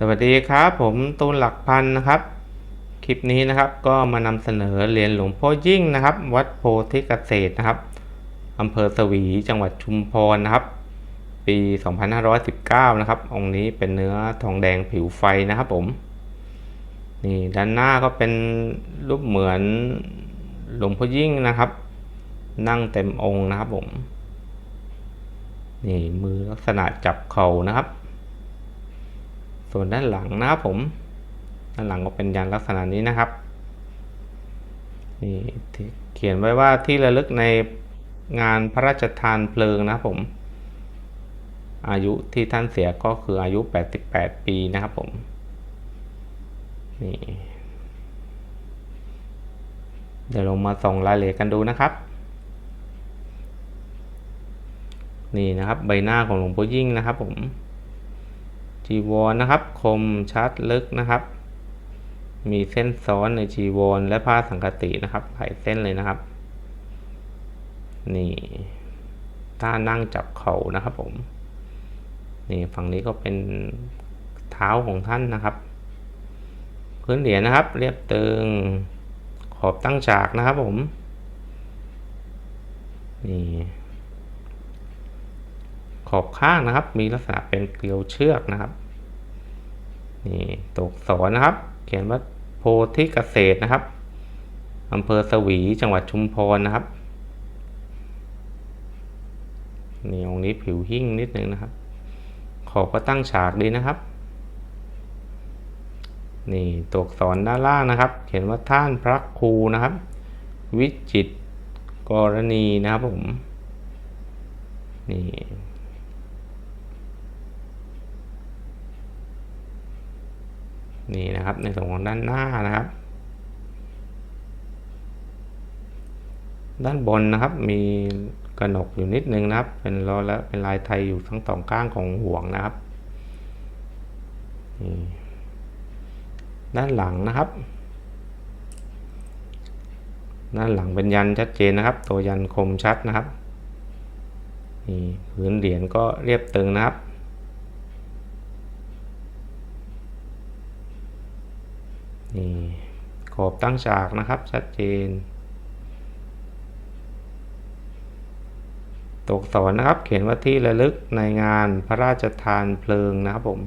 สวัสดีครับ ผมตูนหลักพันนะครับ คลิปนี้นะครับก็มานำเสนอเหรียญหลวงพ่อยิ่งนะครับ วัดโพธิเกษตรนะครับอำเภอสวีจังหวัดชุมพรนะครับ ปี 2519 นะครับ องค์นี้เป็นเนื้อทองแดงผิวไฟนะครับผมนี่ด้านหน้าก็เป็นรูปเหมือนหลวงพ่อยิ่งนะครับ นั่งเต็มองค์นะครับผมนี่มือลักษณะจับเข่านะครับ ส่วนด้านหลังนะครับผม ด้านหลังก็เป็นยันลักษณะนี้นะครับนี่เขียนไว้ว่าที่ระลึกในงานพระราชทานเพลิงนะครับผม อายุที่ท่านเสียก็คืออายุ 88 ปีนะครับผมนี่เดี๋ยวลงมาส่งรายละเอียดกันดูนะครับ นี่นะครับใบหน้าของหลวงพ่อยิ่งนะครับผม จีวรนนะครับ คมชัดลึกนะครับ มีเส้นซ้อนในจีวรและผ้าสังกตินะครับหลายเส้นเลยนะครับ นี่ท่านั่งจับเข่านะครับผม นี่ฝั่งนี้ก็เป็นเท้าของท่านนะครับ พื้นเหรียญนะครับ เรียบตึง ขอบตั้งฉากนะครับผม นี่ ขอบข้างนะครับ มีลักษณะเป็นเกลียวเชือกนะครับนี่ตกสอนนะครับ เขียนว่าโพธิเกษตรนะครับอำเภอสวีจังหวัดชุมพรนะครับนี่องค์นี้ผิวหิ้งนิดนึงนะครับ ขอบก็ตั้งฉากดีนะครับ นี่ตกสอนด้านล่างนะครับ เขียนว่าท่านพระครูนะครับ วิจิตกรณีนะครับผม นี่ นี่นะครับในส่วนของด้านหน้านะครับ ด้านบนนะครับมีกระหนกอยู่นิดนึงนะครับ เป็นล้อและเป็นลายไทยอยู่ทั้งสองข้างของห่วงนะครับด้านหลังนะครับ ด้านหลังเป็นยันชัดเจนนะครับ ตัวยันคมชัดนะครับนี่พื้นเหรียญก็เรียบตึงนะครับ นี่ขอบตั้งฉากนะครับชัดเจน ตกสอนนะครับ เขียนว่าที่ระลึกในงานพระราชทานเพลิงนะครับผม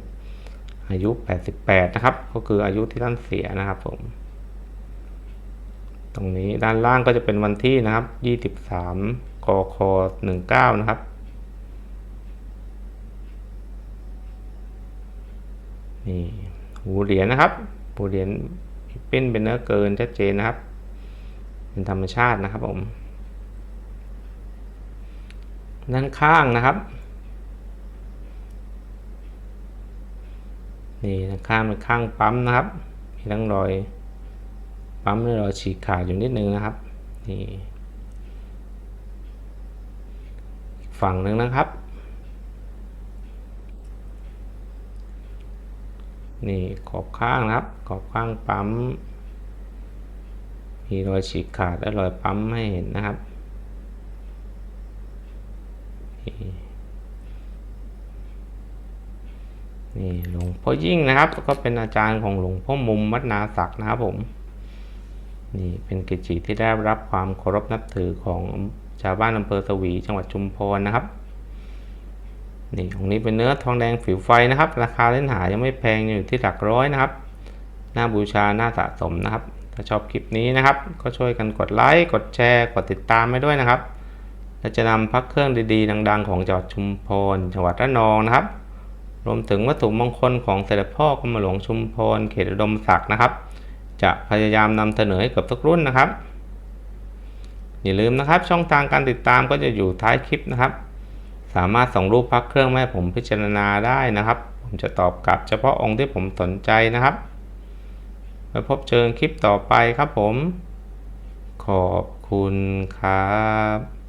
อายุ 88 นะครับ ก็คืออายุที่ท่านเสียนะครับผม ตรงนี้ด้านล่างก็จะเป็นวันที่นะครับ 23กค19 นะครับนี่หูเหรียญนะครับ หูเหรียญเป็นเป็นเนื้อเกินชัดเจนนะครับ เป็นธรรมชาตินะครับผมด้านข้างนะครับนี่ด้านข้างเป็นข้างปั๊มนะครับ มีทั้งรอยปั๊มและรอยฉีกขาดอยู่นิดนึงนะครับนี่ฝั่งหนึ่งนะครับ นี่ขอบข้างนะครับ ขอบข้างปั๊ม มีรอยฉีกขาดและรอยปั๊มให้เห็นนะครับนี่หลวงพ่อยิ่งนะครับ ก็เป็นอาจารย์ของหลวงพ่อมุมวัดนาศักดิ์นะครับผมนี่เป็นกิจจิที่ได้รับความเคารพนับถือของชาวบ้านอำเภอสวี จังหวัดชุมพรนะครับ นี่ของนี้เป็นเนื้อทองแดงผิวไฟนะครับ ราคาเล่นหายังไม่แพงอยู่ที่หลักร้อยนะครับน่าบูชาน่าสะสมนะครับ ถ้าชอบคลิปนี้นะครับ ก็ช่วยกันกดไลค์กดแชร์ กดติดตามให้ด้วยนะครับ และจะนำพักเครื่องดีๆ ดัง ๆ ของจังหวัดชุมพรจังหวัดระนองนะครับ รวมถึงวัตถุมงคลของเสด็จพ่อกรมหลวงชุมพรเขตอุดมศักดิ์นะครับ จะพยายามนำเสนอให้กับทุกรุ่นนะครับ อย่าลืมนะครับ ช่องทางการติดตามก็จะอยู่ท้ายคลิปนะครับ สามารถส่งรูปพักเครื่องแม่ผมพิจารณาได้นะครับ ผมจะตอบกลับเฉพาะองค์ที่ผมสนใจนะครับไว้พบเจอคลิปต่อไปครับผม ขอบคุณครับ